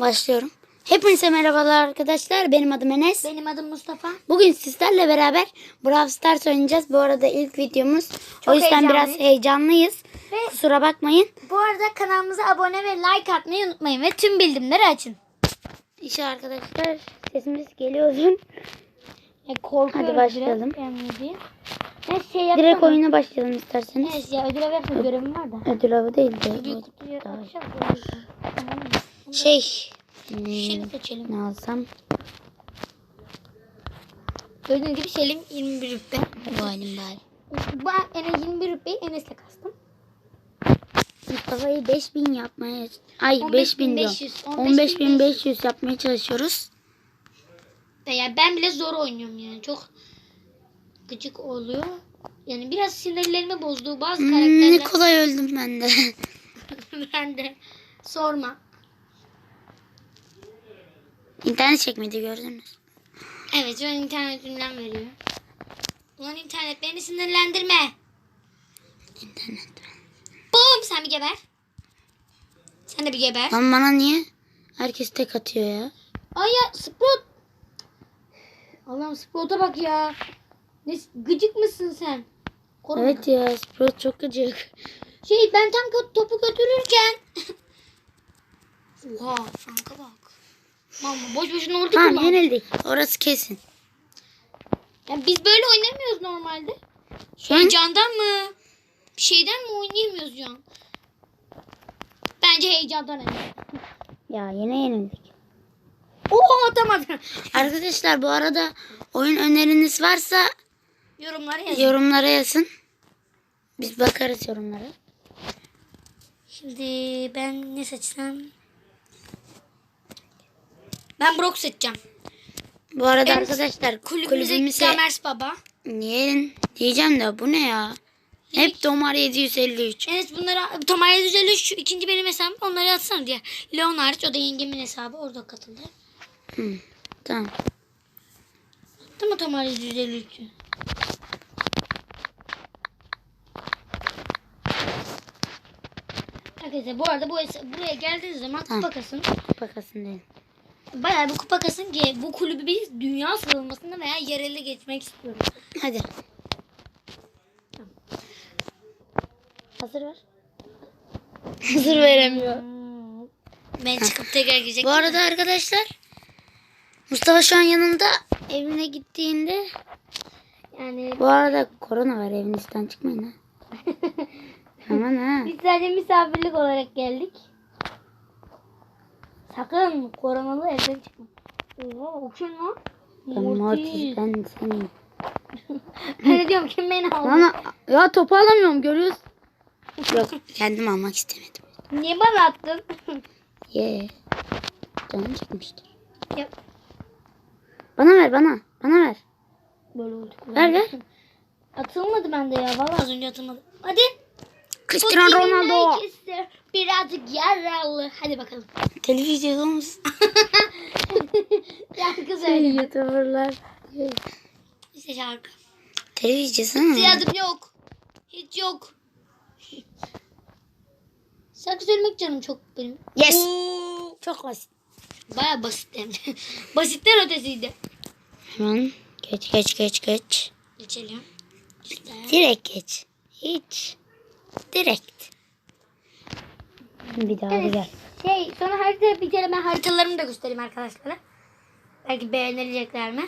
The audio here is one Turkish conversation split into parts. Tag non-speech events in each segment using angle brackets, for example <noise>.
Başlıyorum. Hepinize merhabalar arkadaşlar. Benim adım Enes. Benim adım Mustafa. Bugün sizlerle beraber Brawl Stars oynayacağız. Bu arada ilk videomuz. Çok o yüzden biraz heyecanlıyız. Ve- Kusura bakmayın. Bu arada kanalımıza abone ve like atmayı unutmayın ve tüm bildirimleri açın. İşte arkadaşlar sesimiz geliyor uzun. Ya korkuyorum Hadi başlayalım. biraz şey. Direkt oyuna başlayalım isterseniz. Evet ya ödül yapma görevim var da. Ödül avı değil de. Büyük kutuyu açacağız. Şey. hmm, Şeli seçelim. ne alsam? Gördüğünüz gibi Şelim 21 rütbe. Bu halim bari. Bu Enes 21 rütbeyi Enes'le kastım. Mustafa'yı 5000 yapmaya... Ay 5000 diyorum. 15.500, 15500 yapmaya çalışıyoruz. Ya ben bile zor oynuyorum yani. Çok gıcık oluyor. Yani biraz sinirlerimi bozduğu bazı Hmm, ne karakterler. kolay öldüm ben de. <laughs> ben de sorma. İnternet çekmedi gördünüz. Evet şu an internetimden veriyor. Ulan internet beni sinirlendirme. İnternet. Bum sen bir geber. Sen de bir geber. Lan bana niye? Herkes tek atıyor ya. Ay ya Sprout. Allah'ım Sprout'a bak ya. Ne gıcık mısın sen? Koruma. Evet ya Sprout çok gıcık. Şey ben tam topu götürürken. <laughs> Oha Frank'a bak. Mama boş boşuna ulti Tamam kullan. yenildik. Orası kesin. Ya biz böyle oynamıyoruz normalde. Şu an Heyecandan mı? Bir şeyden mi oynayamıyoruz şu an? Bence heyecandan evet. ya yine yenildik. Oha atamadım. Arkadaşlar bu arada oyun öneriniz varsa Yorumlara yazın. yorumlara yazın. Biz bakarız yorumlara. Şimdi ben ne seçsem? Ben Brock seçeceğim. Bu arada En- arkadaşlar Kulübümüze kulübümüze Gamers Baba. niye diyeceğim de bu ne ya? Hep Domar 753. Evet bunları Tomar 753 şu ikinci benim hesabım onları atsana diye. Leon hariç o da yengemin hesabı orada katıldı. Hı, tamam. Değil mi Tomar 753'ü? Arkadaşlar bu arada bu buraya geldiğiniz zaman Tamam. kupa kasın. Bakasın değil. Bayağı bir kupa kasın ki bu kulübü biz dünya sıralamasında veya yerelde geçmek istiyoruz. Hadi. Hazır ver. Hazır veremiyor. Ben çıkıp tekrar girecek. Bu arada arkadaşlar Mustafa şu an yanımda evine gittiğinde yani bu arada korona var evinizden çıkmayın ha. <laughs> Aman ha. Biz sadece misafirlik olarak geldik. Sakın koronalı evden çıkma. Oha o kim lan? Mortis ben senin. <laughs> ben de diyorum kim beni aldı? Lan ya topu alamıyorum görüyorsun. Yok kendim almak istemedim. Niye bana attın? <laughs> Ye. Canım çıkmıştır. ya, Bana ver bana. Bana ver. böyle oldu. Ver ver. Atılmadı bende ya. Vallahi az önce atılmadı. Hadi. Cristiano Ronaldo. Birazcık yaralı. Hadi bakalım. Televizyonumuz. <laughs> Şarkı söyle. Youtuberlar. İşte şarkı. Televizyon. Tiyadım yok. Hiç yok. Şarkı söylemek canım çok benim. Yes. Oo. Çok basit. Baya basit hem de. <laughs> Basitten ötesiydi. Hemen geç geç geç geç. Geçelim. İşte. Direkt geç. Hiç. Direkt. Bir daha bir gel. Şey sonra harita ben haritalarımı da göstereyim arkadaşlara. Belki beğenilecekler mi?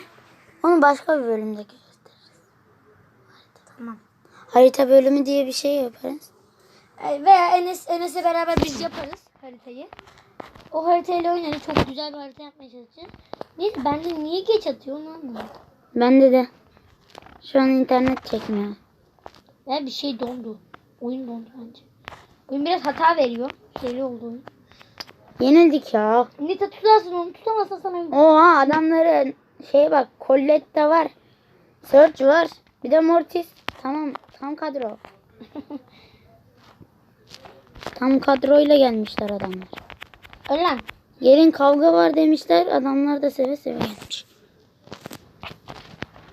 Onu başka bir bölümde gösteririz. Tamam. Harita bölümü diye bir şey yaparız. Veya Enes Enes'le beraber biz yaparız haritayı. O haritayla oynarız. Çok güzel bir harita yapmaya çalışacağız. Neyse bence niye geç atıyor onu anlamadım. Bende de. Şu an internet çekmiyor. Ya bir şey dondu. Oyun dondu bence. Oyun biraz hata veriyor. Şeyli oldu oyun. Yenildik ya. Nita tutarsın onu tutamazsan sana Oha adamların şey bak Colette var. Surge var. Bir de Mortis. Tamam. Tam kadro. <laughs> Tam kadroyla gelmişler adamlar. Öyle lan. Gelin kavga var demişler. Adamlar da seve seve gelmiş.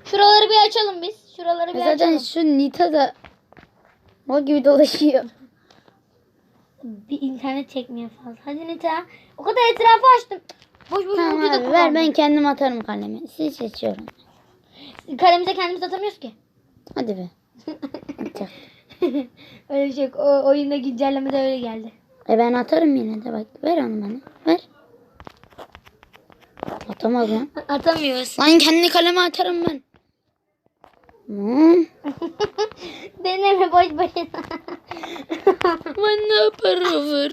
Şuraları bir açalım biz. Şuraları bir Zaten açalım. şu Nita da o gibi dolaşıyor. Bir internet çekmiyor fazla. Hadi Nita. O kadar etrafı açtım. Boş boş Tamam abi ver ben kendim atarım kalemi. Siz seçiyorum. Kalemize kendimiz atamıyoruz ki. Hadi be. <laughs> Öyle bir şey yok. O oyunda güncellemede öyle geldi. E ben atarım yine de bak. Ver onu bana. Ver. Atamaz lan. <laughs> Atamıyoruz. Lan kendi kaleme atarım ben. Deneme boş boşuna. ben ne yaparım?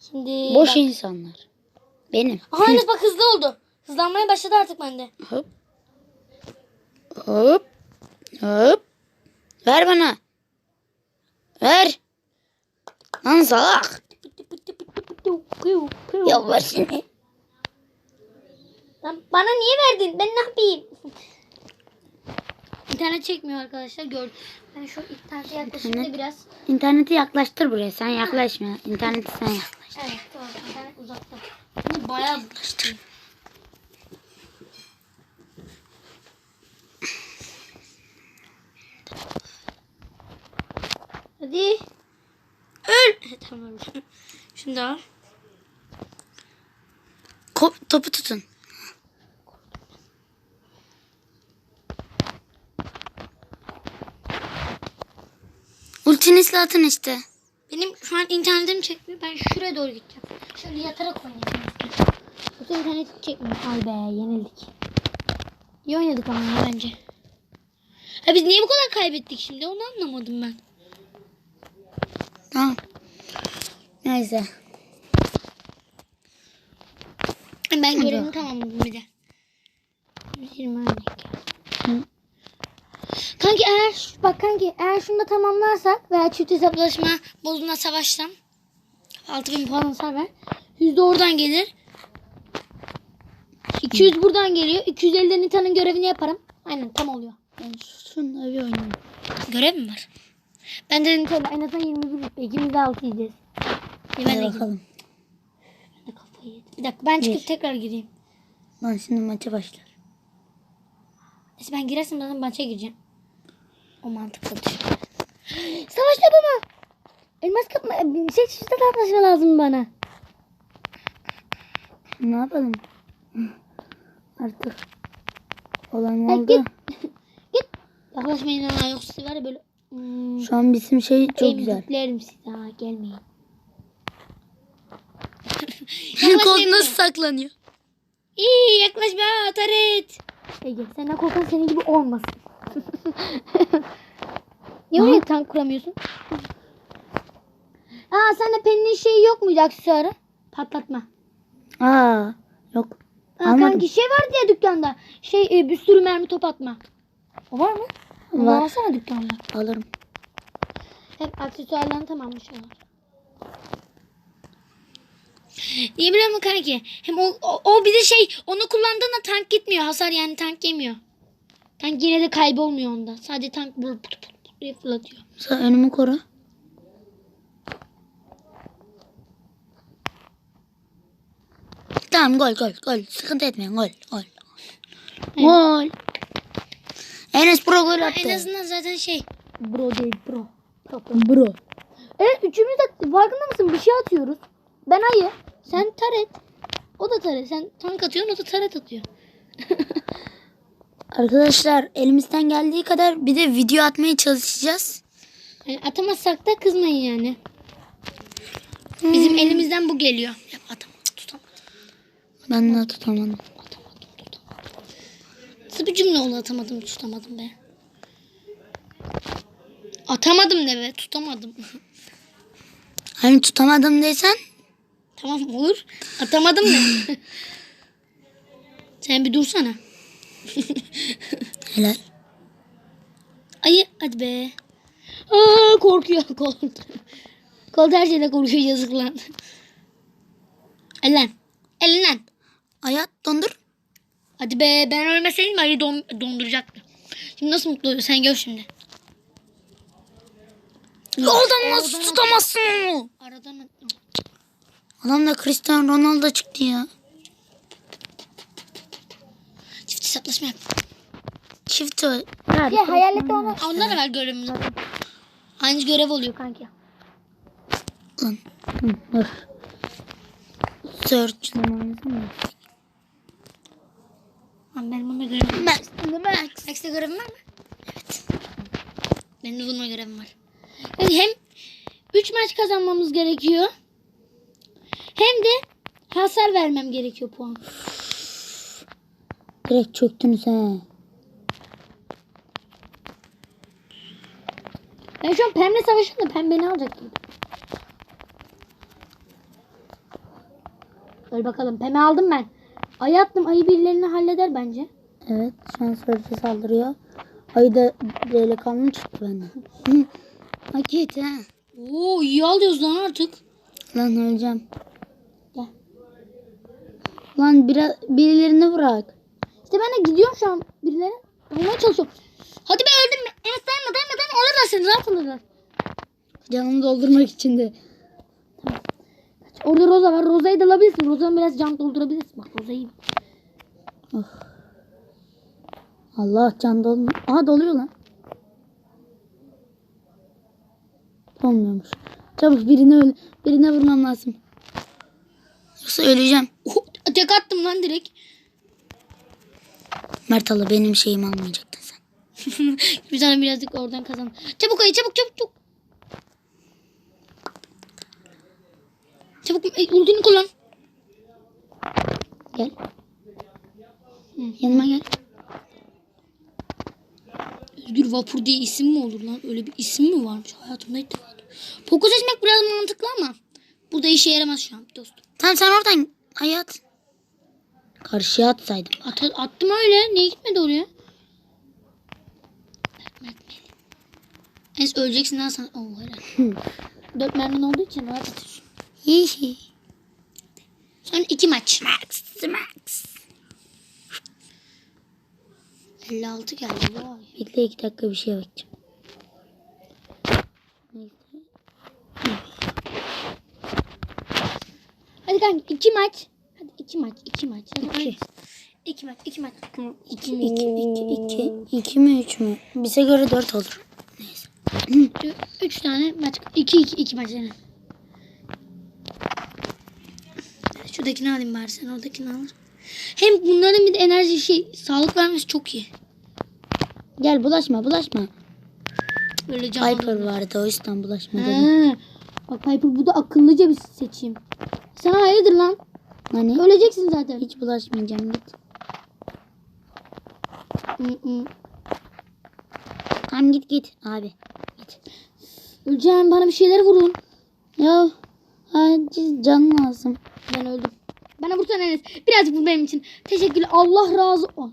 Şimdi Boş bak. insanlar. Benim. Aha Enes bak hızlı oldu. Hızlanmaya başladı artık bende. Hop. Hop. Hop. Ver bana. Ver. Lan salak. Ya ver seni. Lan bana niye verdin? Ben ne yapayım? <laughs> İnternet çekmiyor arkadaşlar gördüm. Ben şu internete yaklaşayım da İnternet- biraz. İnterneti yaklaştır buraya. Sen yaklaşma. İnterneti sen yaklaş. Evet doğru. İnternet uzakta. Bunu bayağı yaklaştım. Hadi. Öl. <laughs> tamam. Da al. Ko- topu tutun. Ultinizle atın işte. Benim şu an internetim çekmiyor. Ben şuraya doğru gideceğim. Şöyle yatarak oynayacağım. Yoksa internet çekmiyor. Ay be yenildik. İyi oynadık ama bence. Ha biz niye bu kadar kaybettik şimdi? Onu anlamadım ben. Tamam. Neyse. Ben görevimi tamamladım bir de. 120 örnek. Kanki eğer bak kanki eğer şunu da tamamlarsak veya çift hesaplaşma modunda savaşsam 6000 puan hasar ver. 100 de oradan gelir. 200 buradan geliyor. 250 de Nita'nın görevini yaparım. Aynen tam oluyor. Ben şunla bir oynayayım. Görev mi var? Ben de Nita'yla en azından 21 rütbe. İkimiz de 6 yiyeceğiz. Ben de, bakalım. Ben de kafayı yedim. Bir dakika ben çıkıp Bir. tekrar gireyim. Lan şimdi maça başlar. Neyse ben girersem zaten maça gireceğim. O mantıklı düşün. Savaş yapama. Elmas kapma. Şey çifte tartışma lazım bana. Ne yapalım? Artık olan Ha, oldu. git. <laughs> git. Yaklaşmayın ha yoksa var ya böyle. Hmm, Şu an bizim şey çok güzel. emziklerim size ha gelmeyin. <laughs> Kol nasıl saklanıyor? İyi yaklaşma Taret. Ege senden korkan senin gibi olmasın. <laughs> Niye oraya tank kuramıyorsun? Aa sende Penny'nin şeyi yok muydu aksesuarı? Patlatma. Aa yok. Aa, Almadım. kanki şey vardı ya dükkanda. Şey e, bir sürü mermi top atma. O var mı? Onu Var. alsana dükkanda. Alırım. Hep aksesuarlarını tamamlamış onlar. Niye biliyor musun kanki? Hem o, o, o bir de şey onu kullandığında tank gitmiyor. Hasar yani tank yemiyor. Tank yine de kaybolmuyor onda. Sadece tank böyle put put put diye fırlatıyor. Sen önümü koru. Tamam gol gol gol. Sıkıntı etmeyin gol gol. Gol. Enes Pro gol attı. En azından zaten şey. Bro değil bro. Bro. Evet üçümüz de farkında mısın? Bir şey atıyoruz. Ben ayı. Sen taret. O da taret. Sen tank atıyorsun o da taret atıyor. <laughs> Arkadaşlar elimizden geldiği kadar bir de video atmaya çalışacağız. Yani atamazsak da kızmayın yani. Bizim elimizden bu geliyor. Ya atamadım tutamadım. Ben de tutamadım. Atamadım tutamadım. Nasıl bir cümle oldu atamadım tutamadım be. Atamadım de be tutamadım. <laughs> Hani tutamadım desen tamam olur. Atamadım de. <laughs> Sen bir dursana. Helal. Ayı hadi be. Aa, korkuyor <laughs> kol. Kol her şeyle korkuyor yazık lan. Ellen. Ellen. Hayat dondur. Hadi be ben ölmeseydim ayı don, donduracaktı. Şimdi nasıl mutlu oluyor sen gör şimdi. Oradan nasıl tutamazsın onu? Aradan Adam da Cristiano Ronaldo çıktı ya. Hesaplaşma yap. Çift o. Ya hayalette onu. Ondan da ver görevimi zaten. Aynı görev oluyor kanki. Lan. Dur. Search? Abi benim bununla görevim var. Max. Max'te görevim var mı? Evet. Benim de bununla görevim var. Yani hem 3 maç kazanmamız gerekiyor. Hem de hasar vermem gerekiyor puan. Direkt çöktünüz he. Ben şu an pembe savaşıyorum da pembe ne alacak gibi. Öl bakalım. Pembe aldım ben. Ayı attım. Ayı birilerini halleder bence. Evet şu an Search'e saldırıyor. Ayı da delikanlı çıktı benden. Hı. <laughs> Hak et ha. Oo iyi alıyoruz lan artık. Lan öleceğim. Gel. Lan biraz birilerini bırak. İşte ben de gidiyorum şu an birileri. Almaya çalışıyorum. Hadi be öldüm. Evet dayanma dayanma dayanma. Alırlar seni. Rahat alırlar. Canımı doldurmak için de. Orada Roza var. Roza'yı da alabilirsin. Roza'nın biraz can doldurabilirsin. Bak Roza'yı. Allah can dolmuyor. Aha doluyor lan. Dolmuyormuş. Çabuk birine öl birine vurmam lazım. Yoksa öleceğim. Oh, tek attım lan direkt. Mert Allah benim şeyimi almayacaktın sen. <laughs> bir birazcık oradan kazan. Çabuk ayı çabuk çabuk çabuk. Çabuk e, ultini kullan. Gel. Yanıma gel. Özgür Vapur diye isim mi olur lan? Öyle bir isim mi varmış? Hayatımda defa. duydum. Poco seçmek biraz mantıklı ama burada işe yaramaz şu an dostum. Tamam sen oradan hayat. Karşıya atsaydım. At, attım öyle. Niye gitmedi oraya? Mert, Mert. Enes öleceksin lan sen. Oh helal. <laughs> Dört mermin olduğu için rahat atıyorsun. Hihi. Son iki maç. Max Max. 56 geldi. Vay. Bekle iki dakika bir şey bakacağım. Hadi kanka iki maç. İki maç. iki maç. İki. İki maç. iki maç. İki, iki, iki, iki, iki mi üç mü? Bize göre dört olur. Neyse. Üç tane maç. İki iki iki maç yani. Şuradakini alayım bari sen oradakini al. Hem bunların bir de enerji şey sağlık vermesi çok iyi. Gel bulaşma bulaşma. Böyle can Piper vardı o yüzden bulaşma dedim. Bak Piper bu da akıllıca bir seçim. Sana hayırdır lan? Hani Öleceksin zaten. hiç bulaşmayacağım git. Tamam git git abi. Git. Öleceğim bana bir şeyler vurun. Ya hadi can lazım. Ben öldüm. Bana vursana Enes. Birazcık vur benim için. Teşekkürler. Allah razı ol.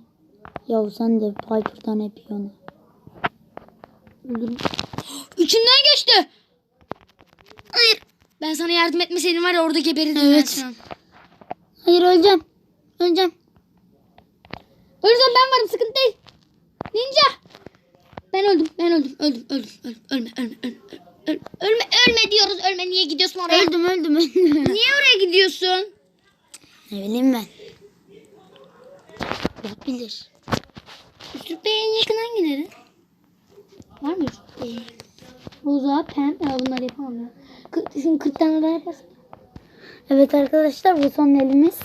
Ya sen de Piper'dan hep yiyorsun. Öldürüm. İçinden geçti. Hayır. Ben sana yardım etmeseydim var ya orada geberirdin Evet. ben. Hayır öleceğim. Öleceğim. Ölürsem ben varım sıkıntı değil. Ninja. Ben öldüm. Ben öldüm. Öldüm. Öldüm. öldüm. Ölme. Ölme. Ölme. Ölme. Ölme. Ölme diyoruz. Ölme. Niye gidiyorsun oraya? Öldüm öldüm öldüm. Niye oraya gidiyorsun? ne bileyim ben. Allah bilir. Üstlük Bey'e en yakın hangileri? Var mı Üstlük Bey'e? Roza, Pem. Ya bunları yapamam ya. Kı- Şimdi 40 tane daha yaparsın. Evet arkadaşlar bu son elimiz.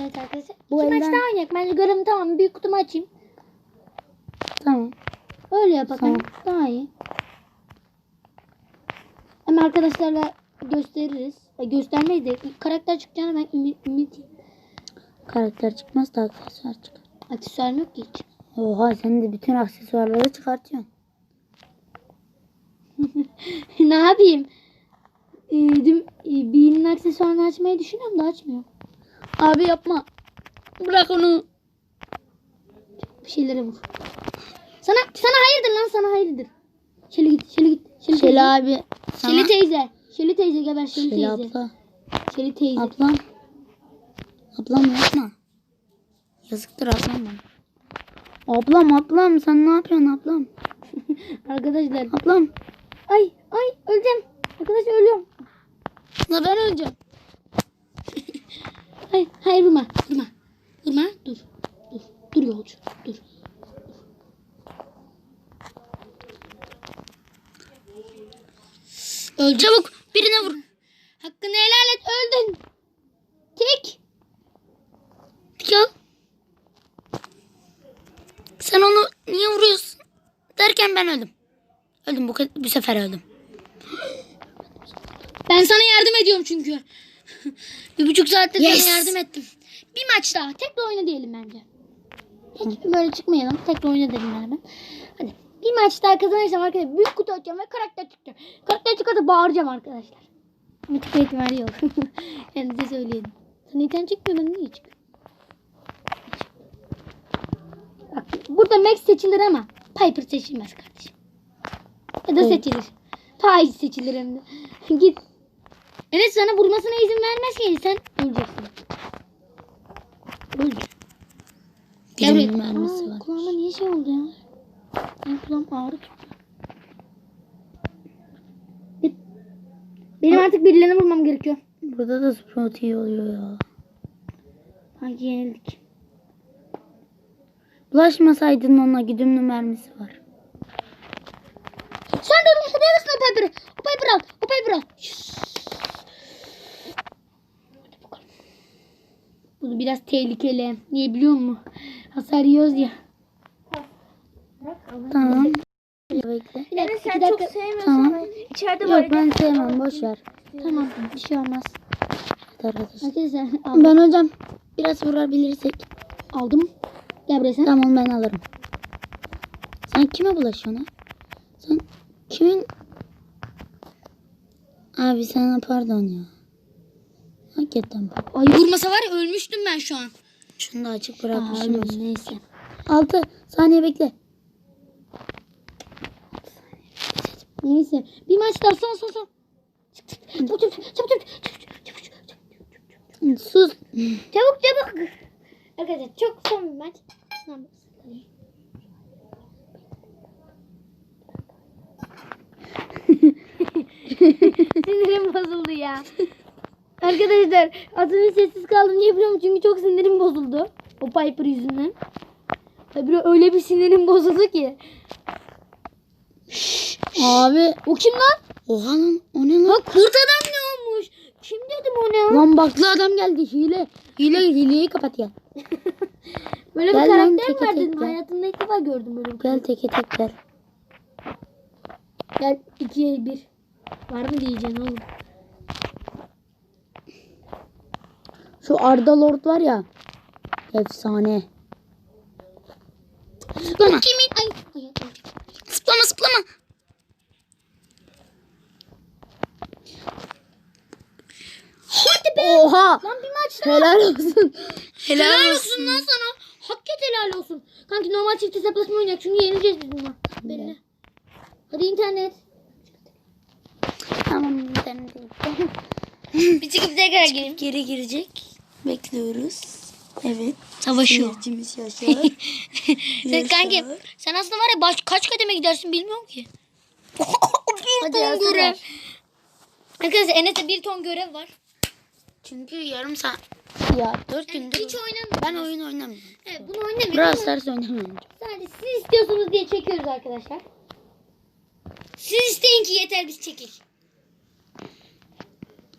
Evet arkadaşlar. Bu İki maç elden- daha oynayak. Bence görevim tamam. Büyük kutumu açayım. Tamam. Öyle yapak. Tamam. Daha iyi. Hem arkadaşlarla gösteririz. E, göstermeyiz de karakter çıkacağını ben ümit, ümitliyim. Karakter çıkmaz da aksesuar çıkar. Aksesuarım yok ki hiç. Oha sen de bütün aksesuarları çıkartıyorsun. <laughs> ne yapayım? Ee, dün e, aksesuarını açmayı düşünüyorum da açmıyorum. Abi yapma. Bırak onu. Bir şeylere vur. Sana sana hayırdır lan sana hayırdır. Şöyle git, şöyle git. Şöyle Şöyle teyze. abi. Sana... Şöyle teyze. Şöyle teyze geber şöyle Şöyle teyze. abla. Şöyle teyze. Ablam. Ablam yapma. Yazıktır ablam bana. Ablam ablam sen ne yapıyorsun ablam? <laughs> Arkadaşlar. Ablam. Ay ay öleceğim. Arkadaşlar ölüyorum. La ben öleceğim. Hayır, hayır vurma. Vurma. Vurma. Dur. Dur. Dur yolcu. Dur. Öldü. Çabuk birine vur. Hakkını helal et öldün. Tek. Ya. Sen onu niye vuruyorsun? Derken ben öldüm. Öldüm bu, bu sefer öldüm. Ediyorum çünkü. <laughs> bir buçuk saatte Yes. sana yardım ettim. Bir maç daha. Tek de oyna diyelim bence. Hiç böyle çıkmayalım. Tek de oyna dedim yani ben. Hadi. Bir maç daha kazanırsam arkadaşlar büyük kutu açacağım ve karakter çıkacak. Karakter çıkarsa bağıracağım arkadaşlar. Ama çıkma ihtimali yok. <laughs> yani size söyleyelim. Sen internet çıkmıyor ben niye çıkıyor? Bak burada Max seçilir ama Piper seçilmez kardeşim. Ya da seçilir. Faiz seçilir hem de. <laughs> Git. Enes sana vurmasına izin vermez ki sen öleceksin. Öl. Birinin mermisi var. Kulağıma niye şey oldu ya? Benim kulağım ağrı tuttu. Benim artık birilerine vurmam gerekiyor. Burada da sprout iyi oluyor ya. Hangi yenildik? Bulaşmasaydın ona güdümlü mermisi var. Sen de onu hadi arasına o Piper'ı. O Piper'ı al. O al. Yes. Hadi bakalım. Bunu biraz tehlikeli. Niye biliyor musun? Hasar yiyoruz ya. Tamam. Bekle. Bir dakika, sen çok sevmiyorsun Tamam. ama içeride var. Yok ben sevmem boş ver. Tamam bir şey olmaz. Arkadaşlar. Ben hocam biraz vurabilirsek. aldım. Gel buraya sen. Tamam ben alırım. Sen kime bulaşıyorsun ha? Sen kimin? Abi sana pardon ya. Hakikaten bak. Ay vurmasa var ya ölmüştüm ben şu an. Şunu da açık bırakmışım. Pardon, neyse. 6 saniye bekle. Neyse. Bir maç daha son son son. Çabuk çabuk çabuk çabuk çabuk çabuk çabuk çabuk. Sus. Çabuk çabuk. Arkadaşlar çok son bir maç. <laughs> Sinirim bozuldu ya. Arkadaşlar az önce sessiz kaldım niye biliyor musun? Çünkü çok sinirim bozuldu. O Piper yüzünden. Tabii öyle bir sinirim bozuldu ki. Abi. O kim lan? Oha lan o ne lan? Bak kurt adam ne olmuş? Kim dedim o ne? Lan baklı adam geldi hile. Hile hileyi kapat ya. <laughs> Böyle bir Gel lan, karakter teke var tek. Hayatımda ilk defa gördüm böyle bir Gel teke tek gel. Gel ikiye bir. Var mı diyeceksin oğlum? Şu Arda Lord var ya. Efsane. Zıplama. Kimin? Ay. Zıplama zıplama. Hadi be. Oha. Lan bir maç daha. Helal olsun. <laughs> Helal, Helal olsun. olsun lan sana. Hak et helal olsun. Kanki normal çift hesaplaşma oynayacak. Çünkü yeneceğiz biz bunu. Belli. Hadi internet. Tamam internet. Bir çıkıp tekrar gireyim. Geri girecek. Bekliyoruz. Evet. Savaşıyor. Seyircimiz yaşıyor. <laughs> Sen kanki sen aslında var ya baş, kaç kademe gidersin bilmiyorum ki. bir <laughs> Hadi ton görev. Arkadaşlar Enes'te bir ton görev var. Çünkü yarım saat. Ya dört gündür. Hiç oynamıyorum. Ben oyun oynamıyorum. Evet bunu oynamıyorum. Brawl Stars oynamıyorum. Sadece siz istiyorsunuz diye çekiyoruz arkadaşlar. Siz isteyin ki yeter biz çekik.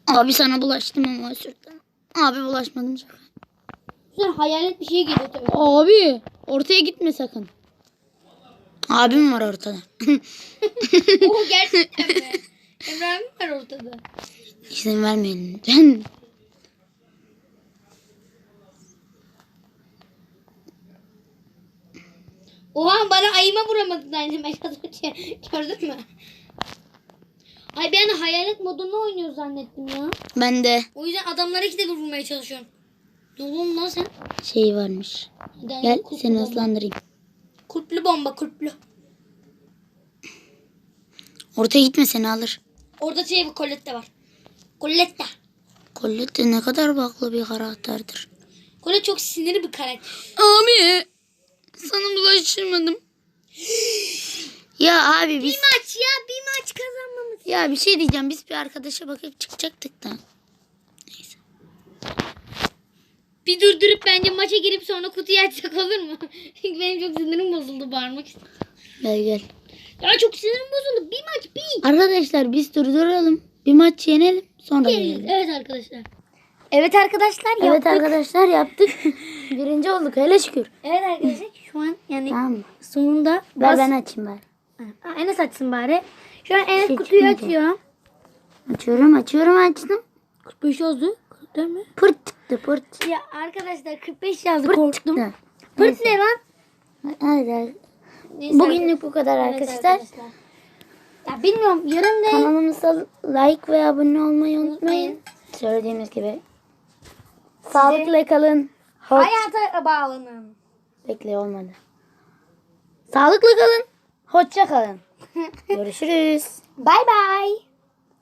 Abi sana bulaştım ama özür dilerim. Abi bulaşmadım şaka. Sonra hayalet bir şey geliyor tabii. Abi ortaya gitme sakın. Abim var ortada. <laughs> o gerçekten mi? Emrah'ım var ortada. İzin vermeyin lütfen. Oha bana ayıma vuramadın aynı önce. <laughs> Gördün mü? Ay ben de hayalet modunda oynuyor zannettim ya. Ben de O yüzden adamlara ikide bir vurmaya çalışıyorum. Oğlum lan sen? şey varmış. Hadi Gel kulplu seni bomba. hızlandırayım. Kulplu bomba kulplu. Ortaya gitme seni alır. Orada şey bir Colette var. Colette. Colette ne kadar baklı bir karakterdir. Colette çok sinirli bir karakter. Abi sana bulaştırmadım. <gasps> ya abi biz maç ya bir. Ya bir şey diyeceğim biz bir arkadaşa bakıp çıkacaktık da. Neyse. Bir durdurup bence maça girip sonra kutuyu açsak olur mu? <laughs> Benim çok sinirim bozuldu bağırmak istedim. Gel gel. Ya çok sinirim bozuldu. Bir maç bir. Arkadaşlar biz durduralım. Bir maç yenelim. Sonra gelelim. Evet arkadaşlar. Evet arkadaşlar Evet yaptık. arkadaşlar yaptık. <laughs> Birinci olduk hele şükür. Evet arkadaşlar şu an yani Tamam sonunda Ver bas- ben açayım bari. Ha, Enes açsın bari. Şu an Enes Şey kutuyu çıkmayacak. açıyor. Açıyorum açıyorum açtım. 45 yazdı. 44 mi? Pırt çıktı pırt. Ya arkadaşlar 45 yazdı Pırt korktum. çıktı. Pırt ne lan? Hadi, hadi. Neyse Bugünlük bu kadar Evet arkadaşlar. Ya bilmiyorum yarın da Kanalımıza like ve abone olmayı unutmayın. Unutmayın. Söylediğimiz gibi. Sağlıkla kalın. Hoş. hayata bağlanın. Bekle olmadı. Sağlıklı kalın. Hoşça kalın. Görüşürüz. Bay bay.